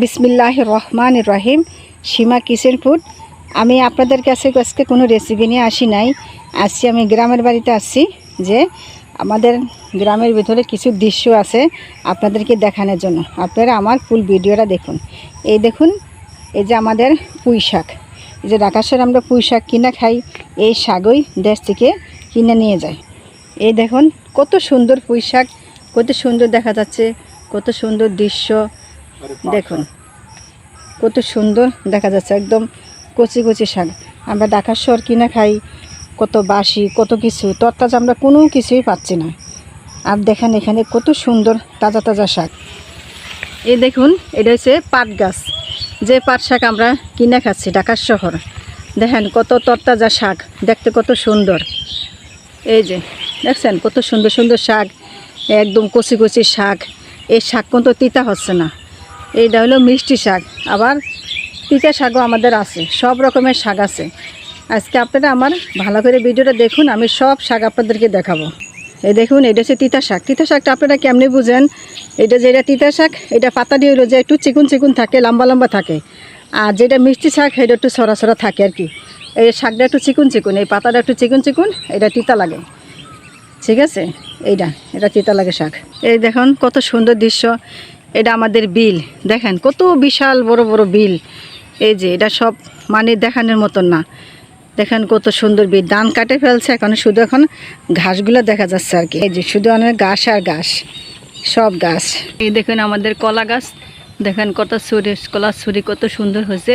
বিসমিল্লাহ রহমান রহিম সীমা কিচেন ফুড। আমি আপনাদের কাছে আজকে কোনো রেসিপি নিয়ে আসি নাই। আসছি আমি গ্রামের বাড়িতে আসছি যে আমাদের গ্রামের ভিতরে কিছু দৃশ্য আছে আপনাদেরকে দেখানোর জন্য। আপনারা আমার ফুল ভিডিওটা দেখুন। এই দেখুন, এই যে আমাদের পুঁই শাক। এই যে ঢাকাশ্বর আমরা পুঁই শাক কিনা খাই, এই শাকই দেশ থেকে কিনে নিয়ে যায়। এই দেখুন, কত সুন্দর পুঁই শাক, কত সুন্দর দেখা যাচ্ছে, কত সুন্দর দৃশ্য। দেখুন, কত সুন্দর দেখা যাচ্ছে, একদম কচি কচি শাক। আমরা ডাকার শহর কিনে খাই, কত বাসি কত কিছু, তরতাজা আমরা কোনো কিছুই পাচ্ছি না। আর দেখেন এখানে কত সুন্দর তাজা তাজা শাক। এই দেখুন, এটা হচ্ছে পাট গাছ। যে পাট শাক আমরা কিনে খাচ্ছি ঢাকার শহর, দেখেন কত তরতাজা শাক, দেখতে কত সুন্দর। এই যে, দেখছেন কত সুন্দর সুন্দর শাক, একদম কচি কচি শাক। এই শাক কিন্তু তিতা হচ্ছে না। এইটা হলো মিষ্টি শাক। আবার তিতা শাকও আমাদের আছে, সব রকমের শাক আছে। আজকে আপনারা আমার ভালো করে ভিডিওটা দেখুন, আমি সব শাক আপনাদেরকে দেখাবো। এই দেখুন, এটা হচ্ছে তিতা শাক। তিতা শাকটা আপনারা কেমনি বুঝেন? এটা যেটা তিতা শাক, এটা পাতা দিয়ে হলো যে একটু চিকুন চিকুন থাকে, লম্বা লম্বা থাকে। আর যেটা মিষ্টি শাক, সেটা একটু সরা সরা থাকে আর কি। এই শাকটা একটু চিকুন চিকুন, এই পাতাটা একটু চিকুন চিকুন, এটা তিতা লাগে। ঠিক আছে? এইটা, এটা তিতা লাগে শাক। এই দেখুন, কত সুন্দর দৃশ্য। এটা আমাদের বিল। দেখেন, কত বিশাল বড় বড় বিল। এই যে, এটা সব মানে দেখানোর মতন না। দেখেন কত সুন্দর বিল। ধান কাটে ফেলছে এখন, শুধু এখন ঘাসগুলো দেখা যাচ্ছে আর কি। এই যে, শুধু অনেক ঘাস আর ঘাস, সব গাছ। এই দেখেন আমাদের কলা গাছ। দেখেন কত ছুরি কলা ছুরি কত সুন্দর হয়েছে।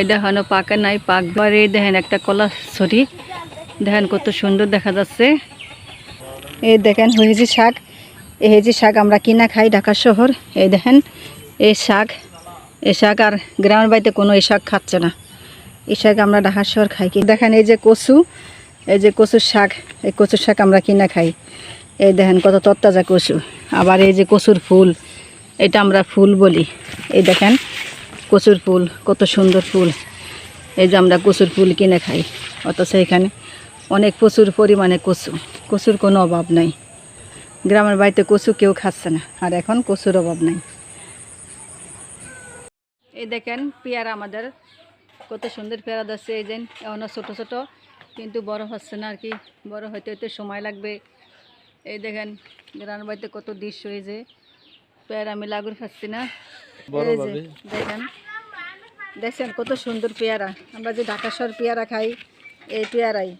এটা হলো পাকা নাই পাকবারে দেখেন একটা কলা ছুরি। দেখেন কত সুন্দর দেখা যাচ্ছে। এই দেখেন, হয়েছে শাক। এই যে শাক আমরা কিনা খাই ঢাকা শহর, এই দেখেন, এই শাক এই শাক আর গ্রামের বাড়িতে কোনো এই শাক খাচ্ছে না। এই শাক আমরা ঢাকা শহর খাই কি দেখেন এই যে কচু, এই যে কচুর শাক, এই কচুর শাক আমরা কিনা খাই। এই দেখেন কত তত্তাজা কচু। আবার এই যে কচুর ফুল, এটা আমরা ফুল বলি। এই দেখেন, কচুর ফুল, কত সুন্দর ফুল। এই যে আমরা কচুর ফুল কিনে খাই। অথচ এখানে অনেক প্রচুর পরিমাণে কচু। কচুর কোনো অভাব নাই। গ্রামের বাড়িতে কচু কেউ খাচ্ছে না আর এখন কচুর অভাব নাই। এই দেখেন পেয়ারা আমাদের কত সুন্দর পেয়ারা দিচ্ছে এই যে এখনও ছোটো ছোটো কিন্তু বড় হচ্ছে না আর কি বড় হইতে হইতে সময় লাগবে। এই দেখেন গ্রামের বাড়িতে কত দৃশ্য এই যে পেয়ারা আমি লাগুর খাচ্ছি না। এই যে দেখেন দেখছেন কত সুন্দর পেয়ারা আমরা যে ঢাকা শহর পেয়ারা খাই এই পেয়ারাই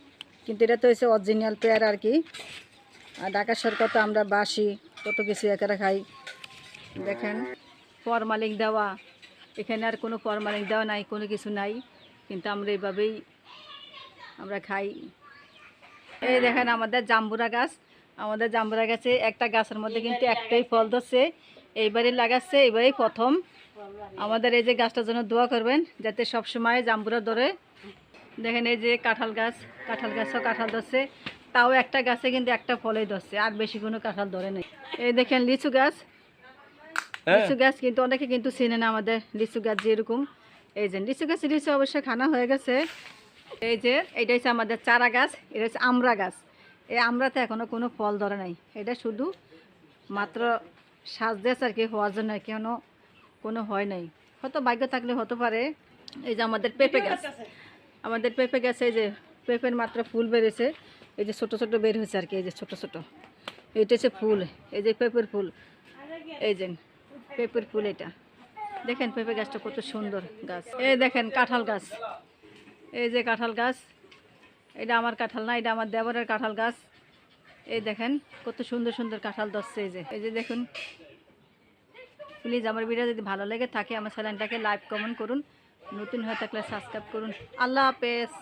কিন্তু এটা তো হচ্ছে অরিজিনাল পেয়ারা আর কি। আর ঢাকা শহর কত আমরা বাসি, কত কিছু একারা খাই। দেখেন। ফরমালিং দেওয়া, এখানে আর কোনো ফরমালিং দেওয়া নাই, কোনো কিছু নাই, কিন্তু আমরা এইভাবেই আমরা খাই। এই দেখেন আমাদের জাম্বুরা গাছ, আমাদের জাম্বুরা গাছে একটা গাছের মধ্যে কিন্তু একটাই ফল ধরছে, এইবারই লাগাচ্ছে, এইবারই প্রথম। আমাদের এই যে গাছটার জন্য দোয়া করবেন, যাতে সব সময় জাম্বুরা ধরে। দেখেন এই যে কাঁঠাল গাছ, কাঁঠাল গাছও কাঁঠাল ধরছে। তাও একটা গাছে কিন্তু একটা ফলেই ধরছে আর বেশি কোনো কাঁঠাল ধরে নেই। এই দেখেন লিচু গাছ। লিচু গাছ কিন্তু অনেকে কিন্তু চেনে না আমাদের লিচু গাছ যেরকম। এই যে লিচু গাছ লিচু অবশ্যই খানা হয়ে গেছে। এই যে এটা হচ্ছে আমাদের চারা গাছ এটা হচ্ছে আমরা গাছ। এই আমড়াতে এখনও কোনো ফল ধরে নাই। এটা শুধু মাত্র সাজদেশ আর কি হওয়ার জন্য কেন কোনো হয় নাই। হয়তো ভাগ্য থাকলে হতে পারে। এই যে আমাদের পেঁপে গাছ। আমাদের পেঁপে গাছে এই যে পেঁপের মাত্র ফুল বেরিয়েছে এই যে ছোট ছোট বের হয়েছে আর কি, এই যে ছোট ছোট। এটা হচ্ছে ফুল, এই যে পেঁপের ফুল। এই যে পেঁপের ফুল এটা। দেখেন পেঁপে গাছটা কত সুন্দর গাছ। এই দেখেন কাঁঠাল গাছ। এই যে কাঁঠাল গাছ। এটা আমার কাঁঠাল না, এটা আমার দেবরের কাঁঠাল গাছ। এই দেখেন কত সুন্দর সুন্দর কাঁঠাল ধরছে এই যে। এই যে দেখুন। প্লিজ আমার ভিডিও যদি ভালো লেগে থাকে, আমার চ্যানেলটাকে লাইক কমেন্ট করুন। নতুন হয়ে থাকলে সাবস্ক্রাইব করুন। আল্লাহ হাফেজ।